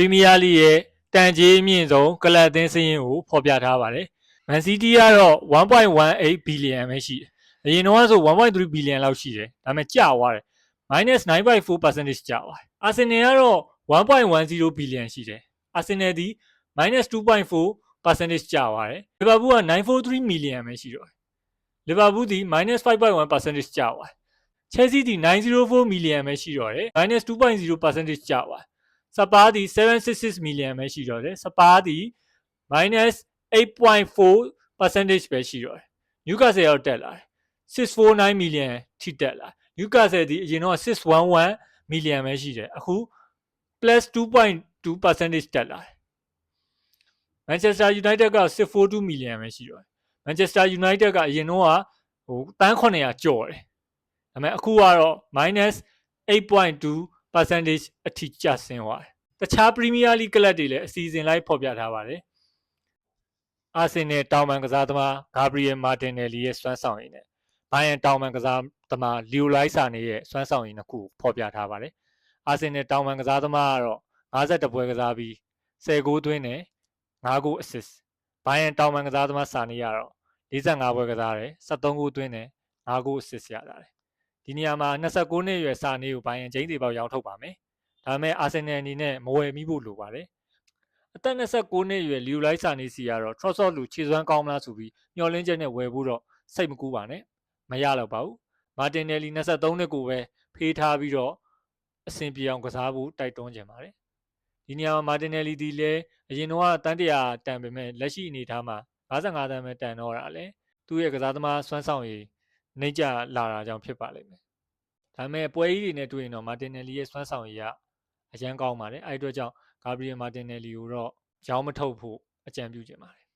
Premier League ရဲ့တန်ကြေးအမြင့်ဆုံးကလပ်အသင်းစာရင်းကိုဖော်ပြထားပါတယ်။ Man City ကတော့1.18 billion ပဲရှိတယ်။အရင်တော့ဆို1.3 billion လောက်ရှိတယ်။ဒါပေမဲ့ကျသွားတယ်။ -9.4% ကျသွားတယ်။ Arsenal ကတော့1.10 billion ရှိတယ်။ Arsenal ဒီ -2.4% ကျသွားတယ်။ Liverpool က943 million ပဲရှိတော့တယ်။ Liverpool ဒီ -5.1% ကျသွားတယ်။ Chelsea ဒီ904 million ပဲရှိတော့တယ်။ -2.0% ကျသွားတယ်။ Spurs ဒီ766 million ပဲရှိတော့တယ်။ Spurs ဒီ -8.4% ပဲရှိတော့တယ်။ Newcastle ရောက်တက်လာတယ်။649 million ထိတက်လာ။ Newcastle ဒီအရင်တော့611 million ပဲရှိတယ်အခု +2.2% တက်လာတယ်။ Manchester United က642 million ပဲရှိတော့တယ်။ Manchester United ကအရင်တော့ဟိုတန်း900ကျော်တယ်။ဒါပေမဲ့အခုကတော့ -8.2% အထိကျဆင်းသွားတယ်။တခြား Premier League ကလပ်တွေလည်းအစီအစဉ်လိုက်ဖော်ပြထားပါတယ်။အာဆင်နယ်တောင်ပံကစားသမားဂါဘရီယယ်မာတင်နယ်လီရဲ့စွမ်းဆောင်ရည်နဲ့ဘိုင်ယန်တောင်ပံကစားသမားလီယိုလိုက်စာနေရဲ့စွမ်းဆောင်ရည်နှစ်ခုဖော်ပြထားပါတယ်။အာဆင်နယ်တောင်ပံကစားသမားကတော့52ပွဲကစားပြီး10ဂိုးသွင်းတယ်5ဂိုး assist ဘိုင်ယန်တောင်ပံကစားသမားစာနေကတော့45ပွဲကစားတယ်73ဂိုးသွင်းတယ်5ဂိုး assist ရတာတယ် ဒီနေရာမှာ29နှစ်အရွယ်စာနေကိုဘိုင်ယန်ကျင်းသေးပေါက်ရောင်းထုတ်ပါမယ်ဒါပေမဲ့အာဆင်နယ်အနေနဲ့မဝယ်မိဖို့လိုပါတယ်အသက်29နှစ်အရွယ်လီယိုလိုက်စာနေစီကတော့ Trossard လူခြေစွမ်းကောင်းမလားဆိုပြီးမျှော်လင့်ချက်နဲ့ဝယ်ဖို့တော့စိတ်မကူးပါနဲ့မရတော့ပါဘူးမာတင်နယ်လီ23နှစ်ကိုပဲဖေးထားပြီးတော့အဆင်ပြေအောင်ကစားဖို့တိုက်တွန်းကြပါတယ်ဒီနေရာမှာမာတင်နယ်လီဒီလည်းအရင်တော့တန်းတရာတန်ပေမဲ့လက်ရှိအနေအထားမှာ55တန်းပဲတန်တော့တာလေသူ့ရဲ့ကစားသမားစွမ်းဆောင်ရည် နှိမ့်ကျလာတာကြောင့်ဖြစ်ပါလိမ့်မယ်ဒါပေမဲ့ပွဲကြီးတွေနဲ့တွေ့ရင်တော့မာတင်နယ်လီရဲ့စွမ်းဆောင်ရည်ကအရန်ကောင်းပါတယ်အဲ့အတွက်ကြောင့်ဂါဘရီယယ်မာတင်နယ်လီကိုတော့ရောင်းမထုတ်ဖို့အကြံပြုချင်ပါတယ်